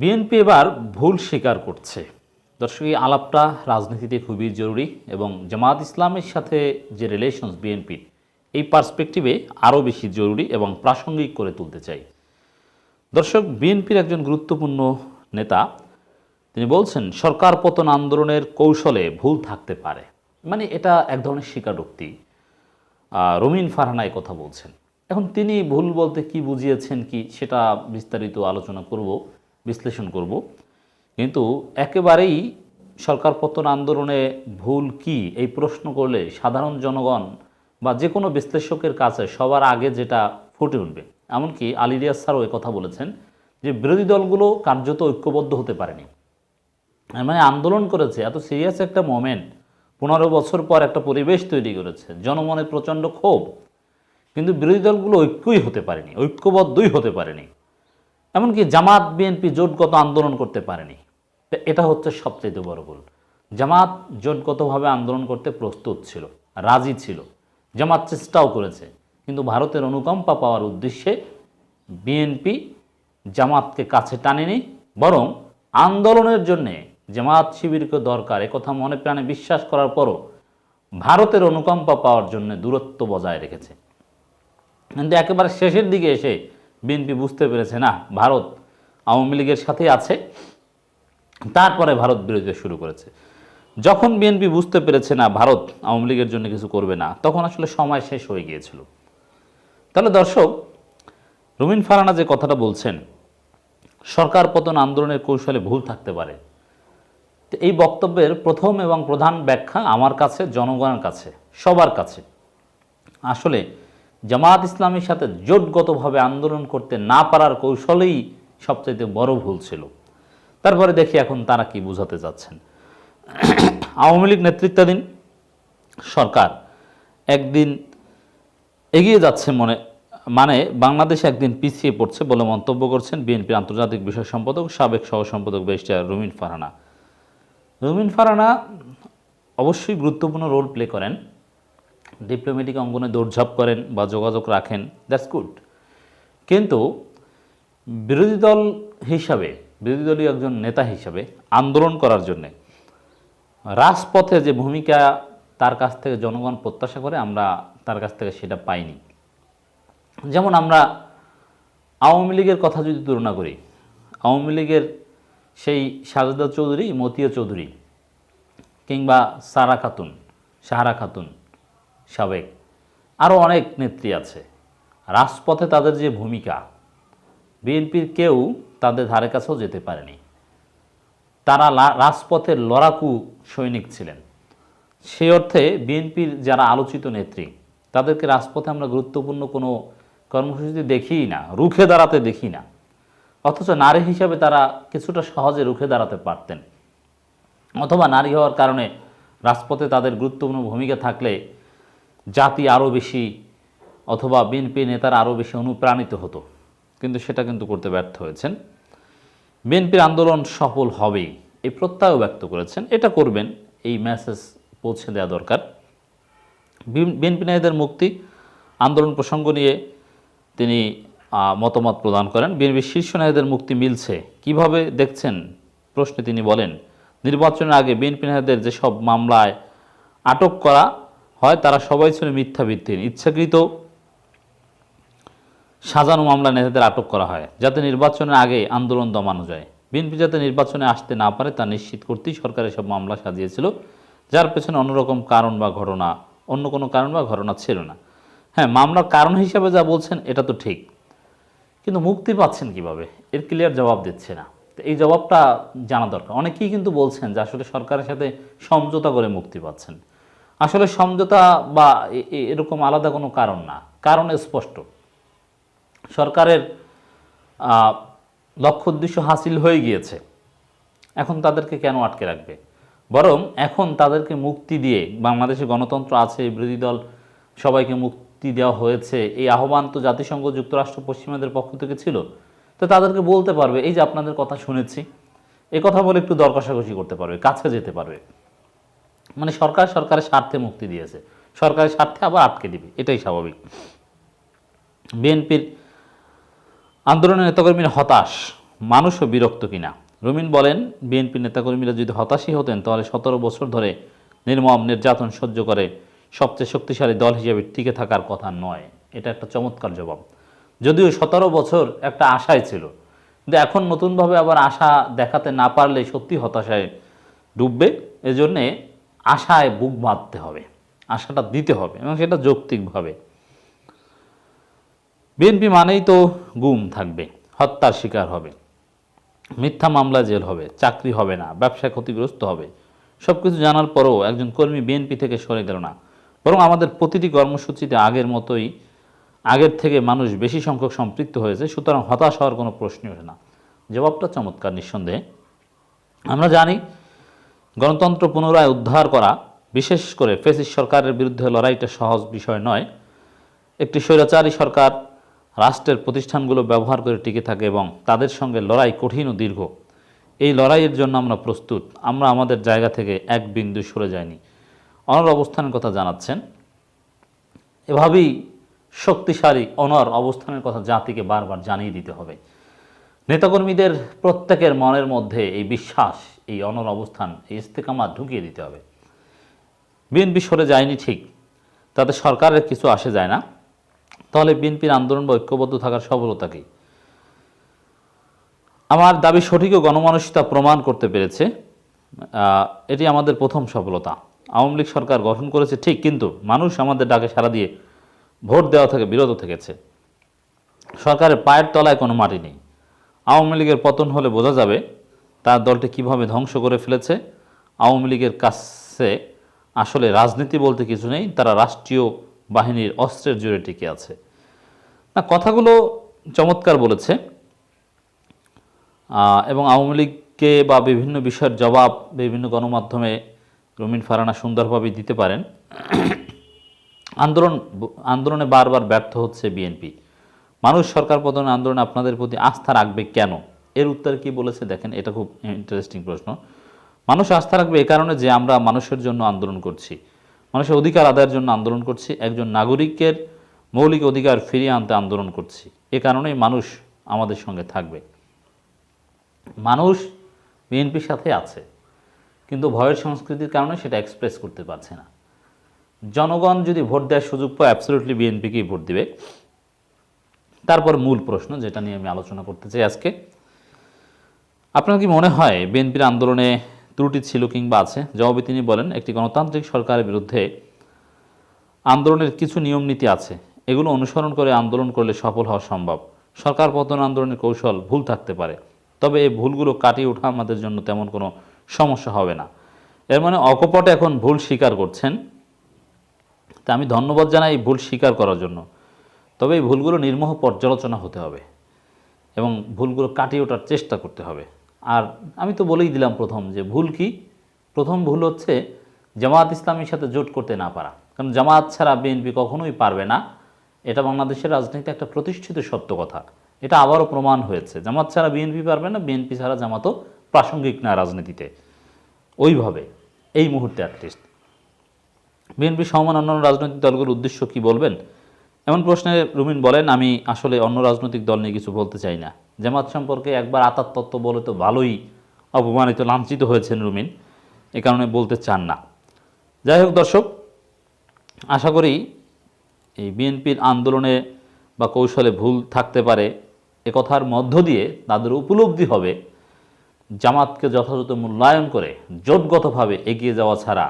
BNP এবার ভুল স্বীকার করছে। দর্শক, এই আলাপটা রাজনীতিতে খুবই জরুরি এবং জামাত ইসলামের সাথে যে রিলেশনস বিএনপির, এই পার্সপেক্টিভে আরও বেশি জরুরি এবং প্রাসঙ্গিক করে তুলতে চাই। দর্শক, বিএনপির একজন গুরুত্বপূর্ণ নেতা, তিনি বলছেন, সরকার পতন আন্দোলনের কৌশলে ভুল থাকতে পারে। মানে এটা এক ধরনের স্বীকারোক্তি। রমিন ফারহানা কথা বলছেন। এখন তিনি ভুল বলতে কি বুঝিয়েছেন কি, সেটা বিস্তারিত আলোচনা করব। বিশ্লেষণ করব। কিন্তু একেবারেই সরকার পতন আন্দোলনে ভুল কি, এই প্রশ্ন করলে সাধারণ জনগণ বা যে কোনো বিশ্লেষকের কাছে সবার আগে যেটা ফুটে উঠবে। এমনকি আলিরিয়াস স্যারও কথা বলেছেন যে বিরোধী দলগুলো কার্যত ঐক্যবদ্ধ হতে পারেনি। মানে আন্দোলন করেছে, এত সিরিয়াস একটা মোমেন্ট পনেরো বছর পর একটা পরিবেশ তৈরি করেছে, জনমনে প্রচণ্ড ক্ষোভ। কিন্তু বিরোধী দলগুলো ঐক্যই হতে পারেনি, ঐক্যবদ্ধই হতে পারেনি। এমনকি জামাত বিএনপি জোটগত আন্দোলন করতে পারেনি। এটা হচ্ছে সবচেয়ে বড় ভুল। জামাত জোটগতভাবে আন্দোলন করতে প্রস্তুত ছিল, রাজি ছিল। জামাত চেষ্টাও করেছে, কিন্তু ভারতের অনুকম্পা পাওয়ার উদ্দেশ্যে বিএনপি জামাতকে কাছে টানেনি, বরং আন্দোলনের জন্যে জামাত শিবিরকে দরকার একথা মনে প্রাণে বিশ্বাস করার পরও ভারতের অনুকম্পা পাওয়ার জন্য দূরত্ব বজায় রেখেছে। কিন্তু একেবারে শেষের দিকে এসে বিএনপি বুঝতে পেরেছে, না, ভারত আওয়ামী লীগের সাথেই আছে। তারপরে ভারত বিরোধিতা শুরু করেছে। যখন বিএনপি বুঝতে পেরেছে, না, ভারত আওয়ামী লীগের জন্য কিছু করবে না, তখন আসলে সময় শেষ হয়ে গিয়েছিল। তাহলে দর্শক, রুমিন ফারানা যে কথাটা বলছেন, সরকার পতন আন্দোলনের কৌশলে ভুল থাকতে পারে। তো এই বক্তব্যের প্রথম এবং প্রধান ব্যাখ্যা আমার কাছে, জনগণের কাছে, সবার কাছে। আসলে জামাত ইসলামের সাথে জোটগতভাবে আন্দোলন করতে না পারার কৌশলেই সবচাইতে বড় ভুল ছিল। তারপরে দেখি এখন তারা কি বোঝাতে চাচ্ছেন আওয়ামী লীগ নেতৃত্বাধীন সরকার একদিন এগিয়ে যাচ্ছে মনে মানে বাংলাদেশ একদিন পিছিয়ে পড়ছে বলে মন্তব্য করছেন বিএনপির আন্তর্জাতিক বিষয় সম্পাদক, সাবেক সহ সম্পাদক ব্যারিস্টার রুমিন ফারানা রুমিন ফারানা অবশ্যই গুরুত্বপূর্ণ রোল প্লে করেন। ডিপ্লোম্যাটিক অঙ্গনে দৌড়ঝাঁপ করেন বা যোগাযোগ রাখেন দ্যাটস গুড কিন্তু বিরোধী দল হিসাবে, বিরোধী দলীয় একজন নেতা হিসাবে আন্দোলন করার জন্যে রাজপথে যে ভূমিকা তার কাছ থেকে জনগণ প্রত্যাশা করে, আমরা তার কাছ থেকে সেটা পাইনি। যেমন আমরা আওয়ামী লীগের কথা যদি তুলনা করি, আওয়ামী লীগের সেই সাজদা চৌধুরী, মতিয়া চৌধুরী কিংবা সারা খাতুন সাহারা খাতুন সাবেক। আরও অনেক নেত্রী আছে। রাজপথে তাদের যে ভূমিকা, বিএনপির কেউ তাদের ধারে কাছেও যেতে পারেনি। তারা রাজপথের লড়াকু সৈনিক ছিলেন। সেই অর্থে বিএনপির যারা আলোচিত নেত্রী, তাদেরকে রাজপথে আমরা গুরুত্বপূর্ণ কোনো কর্মসূচিতে দেখিই না, রুখে দাঁড়াতে দেখি না। অথচ নারী হিসাবে তারা কিছুটা সহজে রুখে দাঁড়াতে পারতেন। অথবা নারী হওয়ার কারণে রাজপথে তাদের গুরুত্বপূর্ণ ভূমিকা থাকলে জাতি আরও বেশি অথবা বিএনপি নেতারা আরও বেশি অনুপ্রাণিত হতো। কিন্তু সেটা কিন্তু করতে ব্যর্থ হয়েছেন। বিএনপির আন্দোলন সফল হবেই এই প্রত্যয়ও ব্যক্ত করেছেন। এটা করবেন, এই মেসেজ পৌঁছে দেওয়া দরকার। বিএনপি নেতাদের মুক্তি, আন্দোলন প্রসঙ্গ নিয়ে তিনি মতামত প্রদান করেন। বিএনপির শীর্ষ নেতাদের মুক্তি মিলছে। কীভাবে দেখছেন? প্রশ্নে তিনি বলেন, নির্বাচনের আগে বিএনপি নেতাদের যেসব মামলায় আটক করা হয়, তারা সবাই ছিল মিথ্যা ভিত্তিহীন ইচ্ছাকৃত সাজানো মামলা নেতাদের আটক করা হয়, যাতে নির্বাচনের আগে আন্দোলন দমানো যায়। বিএনপি যাতে নির্বাচনে আসতে না পারে, তা নিশ্চিত করতেই সরকার এসব মামলা সাজিয়েছিল, যার পেছনে অন্যরকম কারণ বা ঘটনা, অন্য কোনো কারণ বা ঘটনা ছিল না। হ্যাঁ মামলার কারণ হিসাবে যা বলছেন, এটা তো ঠিক। কিন্তু মুক্তি পাচ্ছেন কীভাবে? এর ক্লিয়ার জবাব দিচ্ছে না। এই জবাবটা জানা দরকার। অনেকেই কিন্তু বলছেন যে আসলে সরকারের সাথে সমঝোতা করে মুক্তি পাচ্ছেন। আসলে সমঝোতা বা এ- এ- এরকম আলাদা কোনো কারণ না। কারণ স্পষ্ট। সরকারের লক্ষ্য উদ্দেশ্য হাসিল হয়ে গিয়েছে। এখন তাদেরকে কেন আটকে রাখবে? বরং এখন তাদেরকে মুক্তি দিয়ে বাংলাদেশে গণতন্ত্র আছে, বিরোধী দল সবাইকে মুক্তি দেওয়া হয়েছে, এই আহ্বান তো জাতিসংঘ, যুক্তরাষ্ট্র, পশ্চিমাদের পক্ষ থেকে ছিল। তো তাদেরকে বলতে পারবে, এই যে আপনাদের কথা শুনেছি এই কথা বলে একটু দর কষাকষি করতে পারবে, কাছে যেতে পারবে। মানে সরকার সরকারের স্বার্থে মুক্তি দিয়েছে। সরকারের স্বার্থে আবার আটকে দিবে, এটাই স্বাভাবিক। বিএনপির আন্দোলনের নেতাকর্মীরা হতাশ, মানুষও বিরক্ত কিনা? রুমিন বলেন বিএনপি নেতাকর্মীরা যদি হতাশই হতেন, তাহলে সতেরো বছর ধরে নির্মম নির্যাতন সহ্য করে সবচেয়ে শক্তিশালী দল হিসেবে টিকে থাকার কথা নয়। এটা একটা চমৎকার জবাব। যদিও সতেরো বছর একটা আশায় ছিল, কিন্তু এখন নতুনভাবে আবার আশা দেখাতে না পারলে সত্যি হতাশায় ডুববে। এজন্যে আশায় বুক বাঁধতে হবে, আশাটা দিতে হবে এবং সেটা যৌক্তিকভাবে। বিএনপি মানেই তো গুম থাকবে, হত্যার শিকার হবে, মিথ্যা মামলা জেল হবে, চাকরি হবে না ব্যবসা ক্ষতিগ্রস্ত হবে। সব কিছু জানার পরও একজন কর্মী বিএনপি থেকে সরে গেল না। বরং আমাদের প্রতিটি কর্মসূচিতে আগের মতোই, আগের থেকে মানুষ বেশি সংখ্যক সম্পৃক্ত হয়েছে, সুতরাং হতাশ হওয়ার কোনো প্রশ্নই ওঠে না। জবাবটা চমৎকার, নিঃসন্দেহে। আমরা জানি গণতন্ত্র পুনরায় উদ্ধার করা, বিশেষ করে ফেসিস সরকারের বিরুদ্ধে লড়াইটা সহজ বিষয় নয়। একটি স্বৈরাচারী সরকার রাষ্ট্রের প্রতিষ্ঠানগুলো ব্যবহার করে টিকে থাকে এবং তাদের সঙ্গে লড়াই কঠিন ও দীর্ঘ। এই লড়াইয়ের জন্য আমরা প্রস্তুত। আমরা আমাদের জায়গা থেকে এক বিন্দু সরে যাইনি। অনর অবস্থানের কথা জানাচ্ছেন। এভাবেই শক্তিশালী, অনর অবস্থানের কথা জাতিকে বারবার জানিয়ে দিতে হবে। নেতাকর্মীদের প্রত্যেকের মনের মধ্যে এই বিশ্বাস এই অনর অবস্থান, এই ইস্তেকামাত ঢুকিয়ে দিতে হবে। বিএনপি সরে যায়নি ঠিক, তাতে সরকারের কিছু আসে যায় না। তাহলে বিএনপির আন্দোলন বা ঐক্যবদ্ধ থাকার সফলতা কী? আমার দাবি সঠিক ও গণমানসিকতা প্রমাণ করতে পেরেছে এটি আমাদের প্রথম সফলতা। আওয়ামী লীগ সরকার গঠন করেছে ঠিক, কিন্তু মানুষ আমাদের ডাকে সাড়া দিয়ে ভোট দেওয়া থেকে বিরত থেকেছে। সরকারের পায়ের তলায় কোনো মাটি নেই। আওয়ামী লীগের পতন হলে বোঝা যাবে তার দলটি কীভাবে ধ্বংস করে ফেলেছে? আওয়ামী লীগের কাছে আসলে রাজনীতি বলতে কিছু নেই, তারা রাষ্ট্রীয় বাহিনীর অস্ত্রের জোরে টিকে আছে। না, কথাগুলো চমৎকার বলেছে। এবং আওয়ামী লীগকে বা বিভিন্ন বিষয়ের জবাব বিভিন্ন গণমাধ্যমে রুমিন ফারানা সুন্দরভাবে দিতে পারেন। আন্দোলন, আন্দোলনে বারবার ব্যর্থ হচ্ছে বিএনপি। মানুষ সরকার পতন আন্দোলনে আপনাদের প্রতি আস্থা রাখবে কেন? এর উত্তর কি বলেছে? দেখেন, এটা খুব ইন্টারেস্টিং প্রশ্ন। মানুষ আস্থা রাখবে এ কারণে যে আমরা মানুষের জন্য আন্দোলন করছি। মানুষের অধিকার আদায়ের জন্য আন্দোলন করছি, একজন নাগরিকের মৌলিক অধিকার ফিরিয়ে আনতে আন্দোলন করছি। এ কারণেই মানুষ আমাদের সঙ্গে থাকবে। মানুষ বিএনপির সাথে আছে, কিন্তু ভয়ের সংস্কৃতির কারণে সেটা এক্সপ্রেস করতে পারছে না। জনগণ যদি ভোট দেওয়ার সুযোগ পায় অ্যাবসলিউটলি বিএনপিকেই ভোট দিবে? তারপর মূল প্রশ্ন যেটা নিয়ে আমি আলোচনা করতে চাই আজকে আপনার কি মনে হয় বিএনপির আন্দোলনে ত্রুটি ছিল কিংবা আছে? জবাবে তিনি বলেন, একটি গণতান্ত্রিক সরকারের বিরুদ্ধে আন্দোলনের কিছু নিয়ম নীতি আছে। এগুলো অনুসরণ করে আন্দোলন করলে সফল হওয়া সম্ভব। সরকার পতন আন্দোলনের কৌশল ভুল থাকতে পারে। তবে এই ভুলগুলো কাটিয়ে ওঠা আমাদের জন্য তেমন কোনো সমস্যা হবে না। এর মানে অকপটে এখন ভুল স্বীকার করছেন। তা আমি ধন্যবাদ জানাই এই ভুল স্বীকার করার জন্য। তবে এই ভুলগুলো নির্মোহ পর্যালোচনা হতে হবে এবং ভুলগুলো কাটিয়ে ওঠার চেষ্টা করতে হবে। আর আমি তো বলেই দিলাম প্রথম যে ভুল কি? প্রথম ভুল হচ্ছে জামাত ইসলামীর সাথে জোট করতে না পারা। কারণ জামাত ছাড়া বিএনপি কখনোই পারবে না। এটা বাংলাদেশের রাজনীতিতে একটা প্রতিষ্ঠিত সত্য কথা। এটা আবারও প্রমাণ হয়েছে। জামাত ছাড়া বিএনপি পারবে না, বিএনপি ছাড়া জামাতও প্রাসঙ্গিক না রাজনীতিতে। ওইভাবে, এই মুহূর্তে অ্যাটলিস্ট বিএনপি সমান অন্যান্য রাজনৈতিক দলগুলোর উদ্দেশ্য কি বলবেন? এমন প্রশ্নে রুমিন বলেন, আমি আসলে অন্য রাজনৈতিক দল নিয়ে কিছু বলতে চাই না। জামাত সম্পর্কে একবার আতার তত্ত্ব বলে তো ভালোই অপমানিত, লাঞ্ছিত হয়েছেন রুমিন। এ কারণে বলতে চান না। যাই হোক দর্শক, আশা করি এই বিএনপির আন্দোলনে বা কৌশলে ভুল থাকতে পারে। এ কথার মধ্য দিয়ে তাদের উপলব্ধি হবে। জামাতকে যথাযথ মূল্যায়ন করে জোটগতভাবে এগিয়ে যাওয়া ছাড়া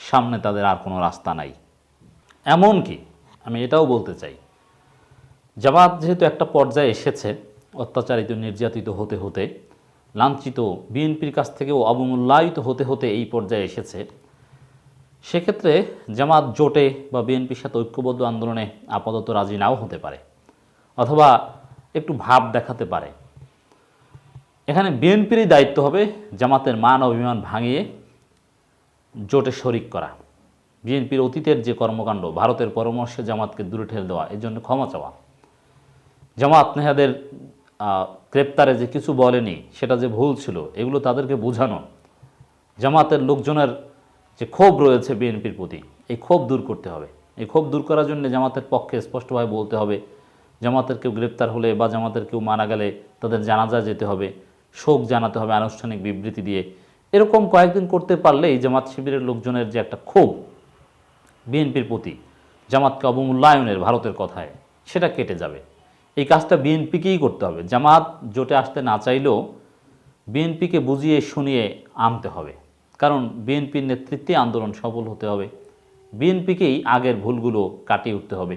সামনে তাদের আর কোনো রাস্তা নাই। এমনকি আমি এটাও বলতে চাই। জামাত যেহেতু একটা পর্যায়ে এসেছে, অত্যাচারিত, নির্যাতিত হতে হতে, লাঞ্ছিত, বিএনপির কাছ থেকেও অবমূল্যায়িত হতে হতে এই পর্যায়ে এসেছে, সেক্ষেত্রে জামাত জোটে বা বিএনপির সাথে ঐক্যবদ্ধ আন্দোলনে আপাতত রাজি নাও হতে পারে, অথবা একটু ভাব দেখাতে পারে। এখানে বিএনপিরই দায়িত্ব হবে জামাতের মান অভিমান ভাঙিয়ে জোটে শরিক করা। বিএনপির অতীতের যে কর্মকাণ্ড, ভারতের পরামর্শে জামাতকে দূরে ঠেলে দেওয়া, এর জন্য ক্ষমা চাওয়া। জামাত নেহাদের গ্রেপ্তারে যে কিছু বলেনি, সেটা যে ভুল ছিল, এগুলো তাদেরকে বোঝানো। জামাতের লোকজনের যে ক্ষোভ রয়েছে বিএনপির প্রতি, এই ক্ষোভ দূর করতে হবে। এই ক্ষোভ দূর করার জন্য জামাতের পক্ষে স্পষ্টভাবে বলতে হবে, জামাতের কেউ গ্রেপ্তার হলে বা জামাতের কেউ মারা গেলে তাদের জানাজা যেতে হবে, শোক জানাতে হবে আনুষ্ঠানিক বিবৃতি দিয়ে। এরকম কয়েকদিন করতে পারলেই জামাত শিবিরের লোকজনের যে একটা ক্ষোভ বিএনপির প্রতি জামাতকে অবমূল্যায়নের ভারতের কথায় সেটা কেটে যাবে। এই কাজটা বিএনপিকেই করতে হবে। জামাত জোটে আসতে না চাইলেও বিএনপিকে বুঝিয়ে শুনিয়ে আনতে হবে। কারণ বিএনপির নেতৃত্বে আন্দোলন সফল হতে হবে। বিএনপিকেই আগের ভুলগুলো কাটিয়ে উঠতে হবে।